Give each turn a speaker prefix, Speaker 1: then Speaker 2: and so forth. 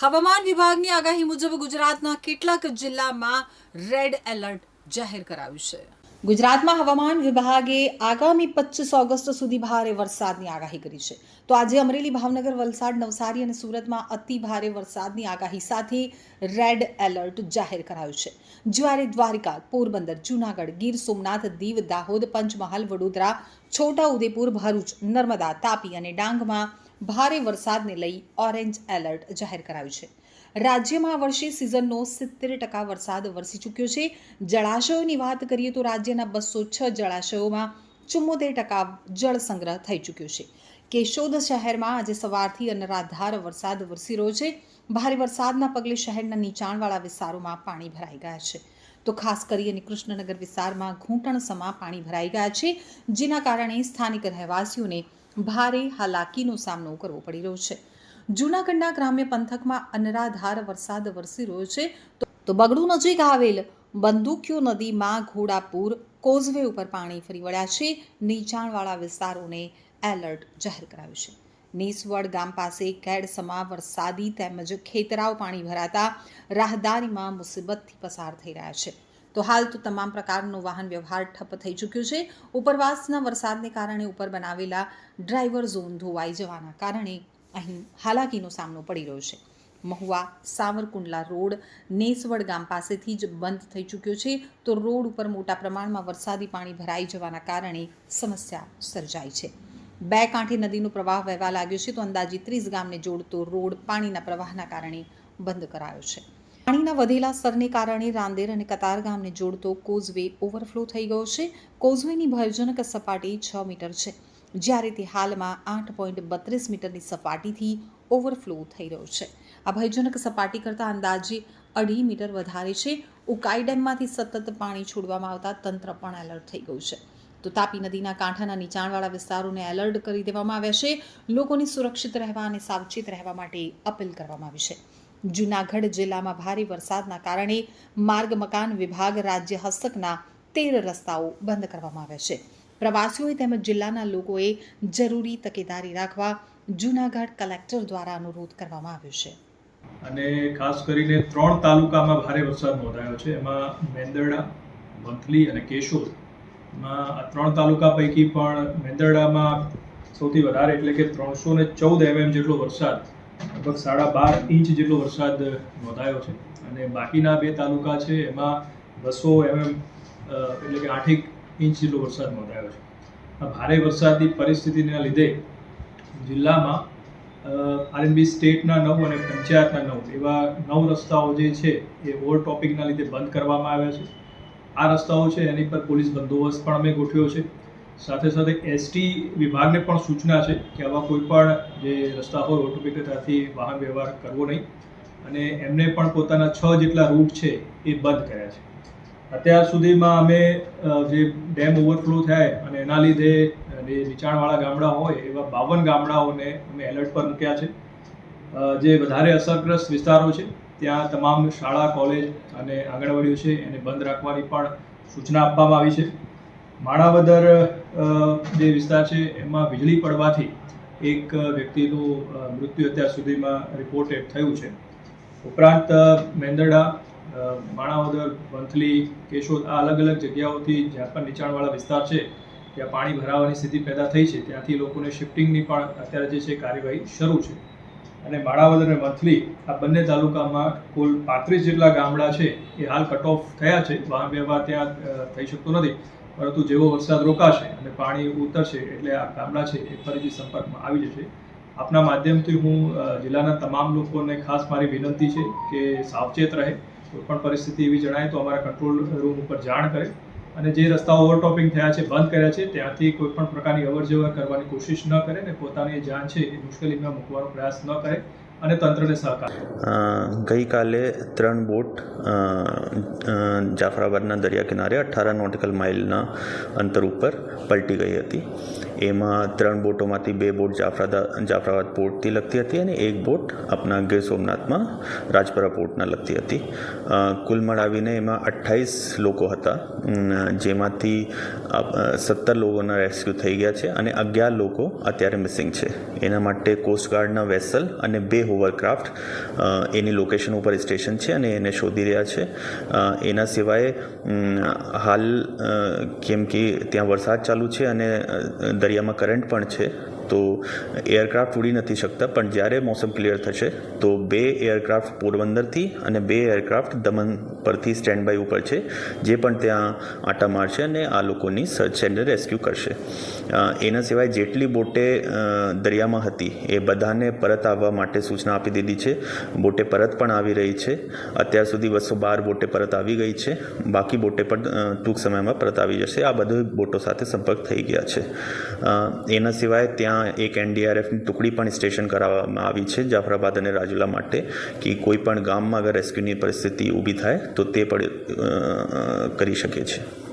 Speaker 1: હવામાન વિભાગની આગાહી મુજબ ગુજરાતના કેટલાક જિલ્લામાં રેડ એલર્ટ જાહેર કરાયું છે. ગુજરાતમાં હવામાન વિભાગે આગામી પચીસ ઓગસ્ટ સુધી ભારે વરસાદની આગાહી કરી છે. તો આજે અમરેલી, ભાવનગર, વલસાડ, નવસારી અને સુરતમાં અતિ ભારે વરસાદની આગાહી સાથે રેડ એલર્ટ જાહેર કરાયું છે. જ્યારે દ્વારિકા, પોરબંદર, જૂનાગઢ, ગીર સોમનાથ, દીવ, દાહોદ, પંચમહાલ, વડોદરા, છોટા ઉદેપુર, ભરૂચ, નર્મદા, તાપી અને ડાંગમાં ભારે વરસાદને લઈ ઓરેન્જ એલર્ટ જાહેર કરાયું છે. રાજ્યમાં આ વર્ષે સિઝનનો સિત્તેર ટકા વરસાદ વરસી ચૂક્યો છે. જળાશયોની વાત કરીએ તો રાજ્યના બસો છ જળાશયોમાં ચુમ્મોતેર ટકા જળ સંગ્રહ થઈ ચૂક્યો છે. કેશોદ શહેરમાં આજે સવારથી અનરાધાર વરસાદ વરસી રહ્યો છે. ભારે વરસાદના પગલે શહેરના નીચાણવાળા વિસ્તારોમાં પાણી ભરાઈ ગયા છે. તો ખાસ કરીને કૃષ્ણનગર વિસ્તારમાં ઘૂંટણસમા પાણી ભરાઈ ગયા છે, જેના કારણે સ્થાનિક રહેવાસીઓને ભારે હાલાકીનો સામનો કરવો પડી રહ્યો છે. જૂનાગઢના ગ્રામ્ય પંથકમાં અનરાધાર વરસાદ વરસી રહ્યો છે, તો- બગડુ નજીક આવેલ બંદૂક્યો નદીમાં ઘોડાપુર, કોઝવે ઉપર પાણી ફરી વળ્યા છે. નીચાણવાળા વિસ્તારોને એલર્ટ જાહેર કરાયું છે. નીસવડ ગામ પાસે કેડસમા વરસાદી તેમજ ખેતરાવ પાણી ભરાતા રાહદારીમાં મુસીબતથી પસાર થઈ રહ્યા છે. તો હાલ તો તમામ પ્રકારનો વાહન વ્યવહાર ઠપ્પ થઈ ચૂક્યો છે. ઉપરવાસના વરસાદને કારણે ઉપર બનાવેલા ડ્રાઈવર ઝોન ધોવાઈ જવાના કારણે અહીં હાલાકીનો સામનો પડી રહ્યો છે. મહુવા સાવરકુંડલા રોડ નેસવડ ગામ પાસેથી જ બંધ થઈ ચૂક્યો છે. તો રોડ ઉપર મોટા પ્રમાણમાં વરસાદી પાણી ભરાઈ જવાના કારણે સમસ્યા સર્જાઈ છે. બે કાંઠે નદીનો પ્રવાહ વહેવા લાગ્યો છે, તો અંદાજે ત્રીસ ગામને જોડતો રોડ પાણીના પ્રવાહના કારણે બંધ કરાયો છે. પાણીના વધેલા સ્તરને કારણે રાંદેર અને કતાર ગામને જોડતો કોઝવે ઓવરફ્લો થઈ ગયો છે. કોઝવેની ભયજનક સપાટી છ મીટર છે, જ્યારે તે હાલમાં આઠ પોઈન્ટ બત્રીસ મીટરની સપાટીથી ઓવરફ્લો થઈ રહ્યો છે. આ ભયજનક સપાટી કરતાં અંદાજે અઢી મીટર વધારે છે. ઉકાઈ ડેમમાંથી સતત પાણી છોડવામાં આવતા તંત્ર પણ એલર્ટ થઈ ગયું છે. તો તાપી નદીના કાંઠાના નીચાણવાળા વિસ્તારોને એલર્ટ કરી દેવામાં આવ્યા છે. લોકોને સુરક્ષિત રહેવા અને સાવચેત રહેવા માટે અપીલ કરવામાં આવી છે. જૂનાગઢ જિલ્લામાં ભારે વરસાદના કારણે માર્ગ, મકાન વિભાગ, રાજ્ય હસ્તકના તેર રસ્તાઓ બંધ કરવામાં આવ્યા છે. પ્રવાસીઓએ તેમજ જિલ્લાના લોકોએ જરૂરી તકેદારી રાખવા જૂનાગઢ કલેક્ટર દ્વારા અનુરોધ કરવામાં આવ્યો છે.
Speaker 2: અને ખાસ કરીને ત્રણ તાલુકામાં ભારે વરસાદ નોંધાયો છે. એમાં મેંદરડા, મંથલી અને કેશોદમાં આ ત્રણ તાલુકા પૈકી પણ મેંદરડામાં સૌથી વધારે એટલે કે ત્રણસો ને ચૌદ એમએમ જેટલો વરસાદ, લગભગ સાડા બાર ઇંચ જેટલો વરસાદ નોંધાયો છે. અને બાકીના બે તાલુકા છે, એમાં બસો એમએમ એટલે કે આઠેક ઇંચ જેટલો વરસાદ નોંધાયો છે. આ ભારે વરસાદની પરિસ્થિતિના લીધે જિલ્લામાં આરએનબી સ્ટેટના નવ અને પંચાયતના નવ એવા નવ રસ્તાઓ જે છે એ ઓવર ટોપિકના લીધે બંધ કરવામાં આવ્યા છે. આ રસ્તાઓ છે, એની પર પોલીસ બંદોબસ્ત પણ અમે ગોઠવ્યો છે. સાથે સાથે એસટી વિભાગને પણ સૂચના છે કે આવા કોઈ પણ જે રસ્તા હોય ઓટોપિકતાથી વાહન વ્યવહાર કરવો નહીં. અને એમને પણ પોતાના છ જેટલા રૂટ છે, એ બંધ કર્યા છે. અત્યાર સુધીમાં અમે જે ડેમ ઓવરફ્લો થાય અને એના લીધે જે નીચાણવાળા ગામડા હોય, એવા બાવન ગામડાઓને અમે એલર્ટ પર મૂક્યા છે. જે વધારે અસરગ્રસ્ત વિસ્તારો છે ત્યાં તમામ શાળા, કોલેજ અને આંગણવાડીઓ છે, એને બંધ રાખવાની પણ સૂચના આપવામાં આવી છે. માણાવદર જે વિસ્તાર છે, એમાં વીજળી પડવાથી એક વ્યક્તિનું મૃત્યુ અત્યાર સુધીમાં રિપોર્ટેડ થયું છે. ઉપરાંત મેંદરડા માણાવદર, વંથલી, કેશોદ આ અલગ અલગ જગ્યાઓથી જ્યાં પણ નીચાણવાળા વિસ્તાર છે, ત્યાં પાણી ભરાવાની સ્થિતિ પેદા થઈ છે. ત્યાંથી લોકોને શિફ્ટિંગની પણ અત્યારે જે છે કાર્યવાહી શરૂ છે. અને માણાવદર અને વંથલી આ બંને તાલુકામાં કુલ પાંત્રીસ જેટલા ગામડા છે, એ હાલ કટ ઓફ થયા છે. વાહન વ્યવહાર ત્યાં થઈ શકતો નથી. પરંતુ જેવો વરસાદ રોકાશે અને પાણી ઉતરશે એટલે આ ગામડા છે એ ફરીથી સંપર્કમાં આવી જશે. આપના માધ્યમથી હું જિલ્લાના તમામ લોકોને ખાસ મારી વિનંતી છે કે સાવચેત રહે. કોઈપણ પરિસ્થિતિ એવી જણાય તો અમારા કંટ્રોલ રૂમ ઉપર જાણ કરે. અને જે રસ્તાઓ ઓવરટોપિંગ થયા છે, બંધ કર્યા છે, ત્યાંથી કોઈ પણ પ્રકારની અવર જવર કરવાની કોશિશ ન કરે ને પોતાની જાન છે એ મુશ્કેલીમાં મૂકવાનો પ્રયાસ ન કરે. અને તંત્રને સહકાર.
Speaker 3: ગઈકાલે ત્રણ બોટ જાફરાબાદના દરિયા કિનારે અઠ્ઠાર નોટિકલ માઇલના અંતર ઉપર પલટી ગઈ હતી. એમાં ત્રણ બોટોમાંથી બે બોટ જાફરાદા, જાફરાબાદ પોર્ટથી લગતી હતી અને એક બોટ આપણા ગીર સોમનાથમાં રાજપરા પોર્ટના લગતી હતી. કુલ મળાવીને એમાં અઠ્ઠાવીસ લોકો હતા જેમાંથી સત્તર લોકોના રેસ્ક્યુ થઈ ગયા છે અને અગિયાર લોકો અત્યારે મિસિંગ છે. એના માટે કોસ્ટગાર્ડના વેસલ અને બે હોવરક્રાફ્ટ એની લોકેશન ઉપર સ્ટેશન છે અને એને શોધી રહ્યા છે. એના સિવાય હાલ કેમ કે ત્યાં વરસાદ ચાલુ છે અને દરિયામાં કરંટ પણ છે, તો એરક્રાફ્ટ ઉડી નથી શકતા. પણ જ્યારે મોસમ ક્લિયર થશે, તો બે એરક્રાફ્ટ પોરબંદરથી અને બે એરક્રાફ્ટ દમણ પરથી સ્ટેન્ડ બાય ઉપર છે, જે પણ ત્યાં આંટા મારશે અને આ લોકોની સર્ચ એન્ડ રેસ્ક્યુ કરશે. એના સિવાય જેટલી બોટે દરિયામાં હતી, એ બધાને પરત આવવા માટે સૂચના આપી દીધી છે. બોટે પરત પણ આવી રહી છે. અત્યાર સુધી બસો બાર બોટે પરત આવી ગઈ છે. બાકી બોટે પણ ટૂંક સમયમાં પરત આવી જશે. આ બધી બોટો સાથે સંપર્ક થઈ ગયા છે. એના સિવાય ત્યાં એક એનડીઆરએફની ટુકડી પણ સ્ટેશન કરાવવામાં આવી છે, જાફરાબાદ અને રાજુલા માટે, કે કોઈ પણ ગામમાં અગર રેસ્ક્યુની પરિસ્થિતિ ઊભી થાય, તો તે પણ કરી શકે છે.